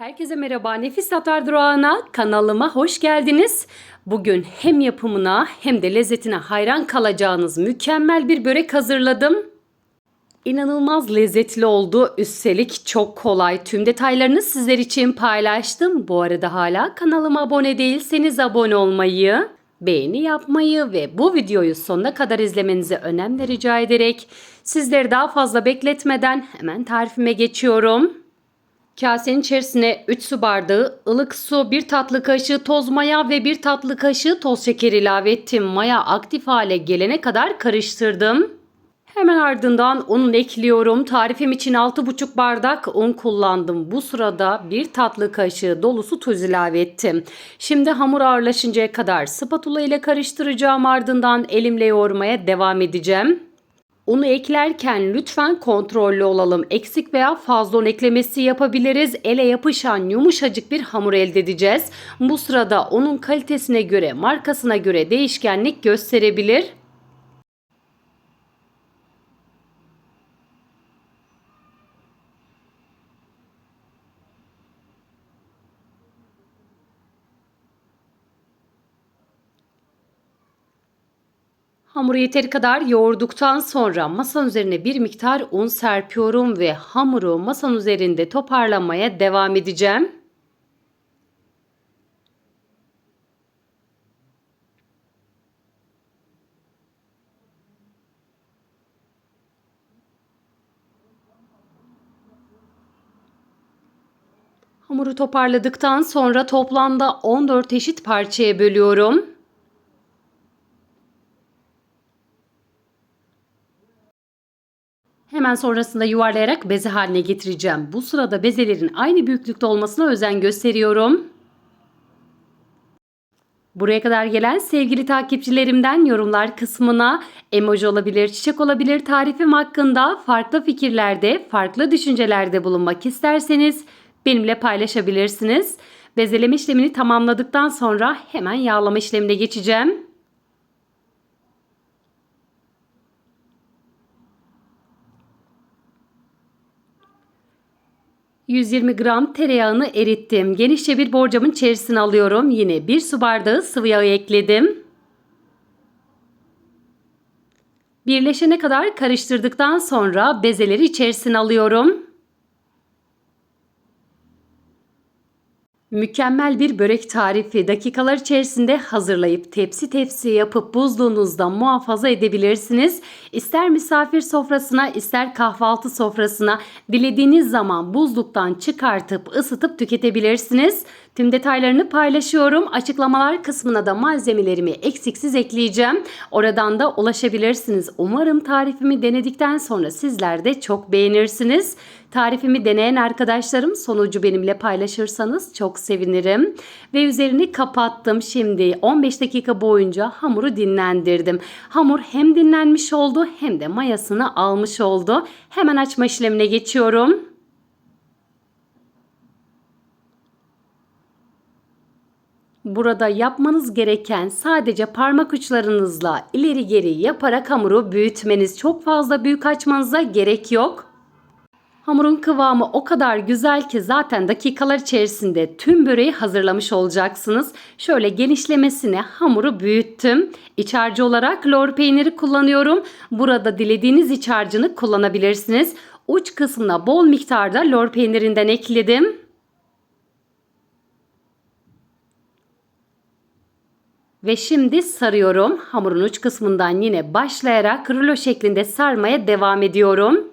Herkese merhaba. Nefis Tatlar Durağı'na kanalıma hoş geldiniz. Bugün hem yapımına hem de lezzetine hayran kalacağınız mükemmel bir börek hazırladım. İnanılmaz lezzetli oldu. Üstelik çok kolay. Tüm detaylarını sizler için paylaştım. Bu arada hala kanalıma abone değilseniz abone olmayı, beğeni yapmayı ve bu videoyu sonuna kadar izlemenizi önemli rica ederek sizleri daha fazla bekletmeden hemen tarifime geçiyorum. Kasenin içerisine 3 su bardağı ılık su, 1 tatlı kaşığı toz maya ve 1 tatlı kaşığı toz şeker ilave ettim. Maya aktif hale gelene kadar karıştırdım. Hemen ardından un ekliyorum. Tarifim için 6,5 bardak un kullandım. Bu sırada 1 tatlı kaşığı dolusu tuz ilave ettim. Şimdi hamur ağırlaşıncaya kadar spatula ile karıştıracağım. Ardından elimle yoğurmaya devam edeceğim. Unu eklerken lütfen kontrollü olalım. Eksik veya fazla un eklemesi yapabiliriz. Ele yapışan yumuşacık bir hamur elde edeceğiz. Bu sırada unun kalitesine göre, markasına göre değişkenlik gösterebilir. Hamuru yeteri kadar yoğurduktan sonra masanın üzerine bir miktar un serpiyorum ve hamuru masanın üzerinde toparlamaya devam edeceğim. Hamuru toparladıktan sonra toplamda 14 eşit parçaya bölüyorum. Hemen sonrasında yuvarlayarak beze haline getireceğim. Bu sırada bezelerin aynı büyüklükte olmasına özen gösteriyorum. Buraya kadar gelen sevgili takipçilerimden yorumlar kısmına emoji olabilir, çiçek olabilir tarifim hakkında farklı fikirlerde, farklı düşüncelerde bulunmak isterseniz benimle paylaşabilirsiniz. Bezeleme işlemini tamamladıktan sonra hemen yağlama işlemine geçeceğim. 120 gram tereyağını erittim. Genişçe bir borcamın içerisine alıyorum. Yine bir su bardağı sıvı yağ ekledim. Birleşene kadar karıştırdıktan sonra bezeleri içerisine alıyorum. Mükemmel bir börek tarifi dakikalar içerisinde hazırlayıp tepsi tepsi yapıp buzluğunuzda muhafaza edebilirsiniz. İster misafir sofrasına ister kahvaltı sofrasına dilediğiniz zaman buzluktan çıkartıp ısıtıp tüketebilirsiniz. Tüm detaylarını paylaşıyorum. Açıklamalar kısmına da malzemelerimi eksiksiz ekleyeceğim. Oradan da ulaşabilirsiniz. Umarım tarifimi denedikten sonra sizler de çok beğenirsiniz. Tarifimi deneyen arkadaşlarım sonucu benimle paylaşırsanız çok sevinirim. Ve üzerini kapattım. Şimdi 15 dakika boyunca hamuru dinlendirdim. Hamur hem dinlenmiş oldu hem de mayasını almış oldu. Hemen açma işlemine geçiyorum. Burada yapmanız gereken sadece parmak uçlarınızla ileri geri yaparak hamuru büyütmeniz. Çok fazla büyük açmanıza gerek yok. Hamurun kıvamı o kadar güzel ki zaten dakikalar içerisinde tüm böreği hazırlamış olacaksınız. Şöyle genişlemesine hamuru büyüttüm. İç harcı olarak lor peyniri kullanıyorum. Burada dilediğiniz iç harcını kullanabilirsiniz. Uç kısmına bol miktarda lor peynirinden ekledim. Ve şimdi sarıyorum. Hamurun uç kısmından yine başlayarak rulo şeklinde sarmaya devam ediyorum.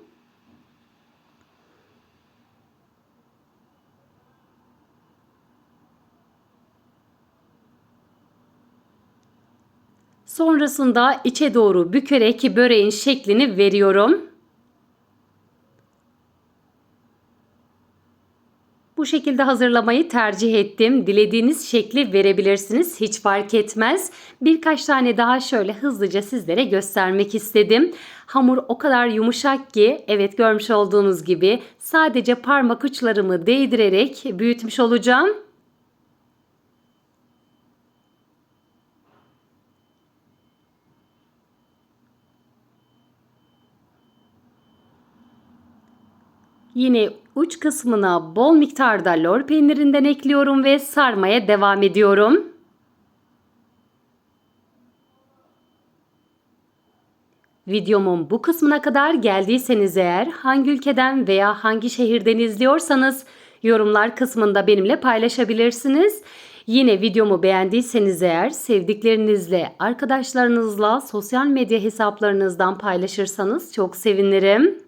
Sonrasında içe doğru bükerek böreğin şeklini veriyorum. Şekilde hazırlamayı tercih ettim. Dilediğiniz şekli verebilirsiniz. Hiç fark etmez. Birkaç tane daha şöyle hızlıca sizlere göstermek istedim. Hamur o kadar yumuşak ki evet görmüş olduğunuz gibi sadece parmak uçlarımı değdirerek büyütmüş olacağım. Yine Uç kısmına bol miktarda lor peynirinden ekliyorum ve sarmaya devam ediyorum. Videomun bu kısmına kadar geldiyseniz eğer hangi ülkeden veya hangi şehirden izliyorsanız yorumlar kısmında benimle paylaşabilirsiniz. Yine videomu beğendiyseniz eğer sevdiklerinizle, arkadaşlarınızla sosyal medya hesaplarınızdan paylaşırsanız çok sevinirim.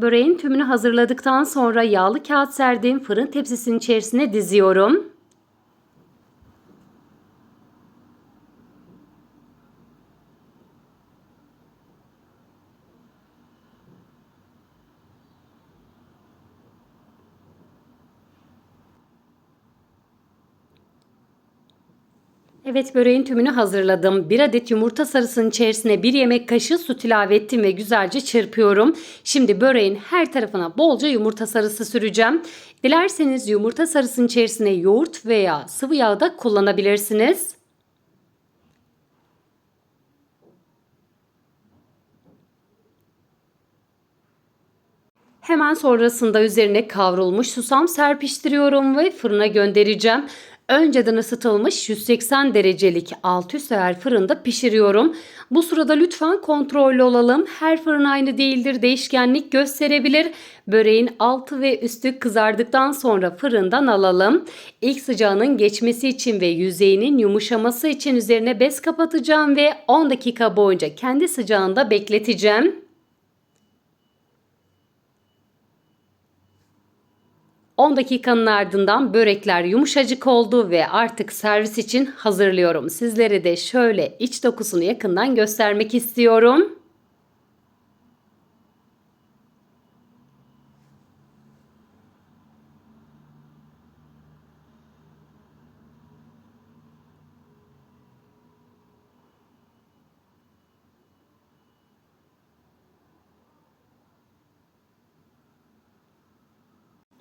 Böreğin tümünü hazırladıktan sonra yağlı kağıt serdiğim fırın tepsisinin içerisine diziyorum. Evet böreğin tümünü hazırladım. Bir adet yumurta sarısının içerisine bir yemek kaşığı su ilave ettim ve güzelce çırpıyorum. Şimdi böreğin her tarafına bolca yumurta sarısı süreceğim. Dilerseniz yumurta sarısının içerisine yoğurt veya sıvı yağ da kullanabilirsiniz. Hemen sonrasında üzerine kavrulmuş susam serpiştiriyorum ve fırına göndereceğim. Önceden ısıtılmış 180 derecelik alt üst ayar fırında pişiriyorum. Bu sırada lütfen kontrollü olalım. Her fırın aynı değildir. Değişkenlik gösterebilir. Böreğin altı ve üstü kızardıktan sonra fırından alalım. İlk sıcağının geçmesi için ve yüzeyinin yumuşaması için üzerine bez kapatacağım ve 10 dakika boyunca kendi sıcağında bekleteceğim. 10 dakikanın ardından börekler yumuşacık oldu ve artık servis için hazırlıyorum. Sizlere de şöyle iç dokusunu yakından göstermek istiyorum.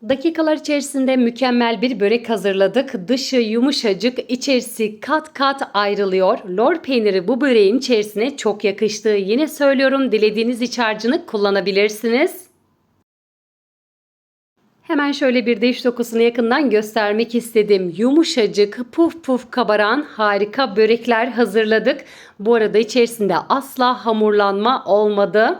Dakikalar içerisinde mükemmel bir börek hazırladık. Dışı yumuşacık, içerisi kat kat ayrılıyor. Lor peyniri bu böreğin içerisine çok yakıştı. Yine söylüyorum dilediğiniz iç harcını kullanabilirsiniz. Hemen şöyle bir de dokusunu yakından göstermek istedim. Yumuşacık, puf puf kabaran harika börekler hazırladık. Bu arada içerisinde asla hamurlanma olmadı.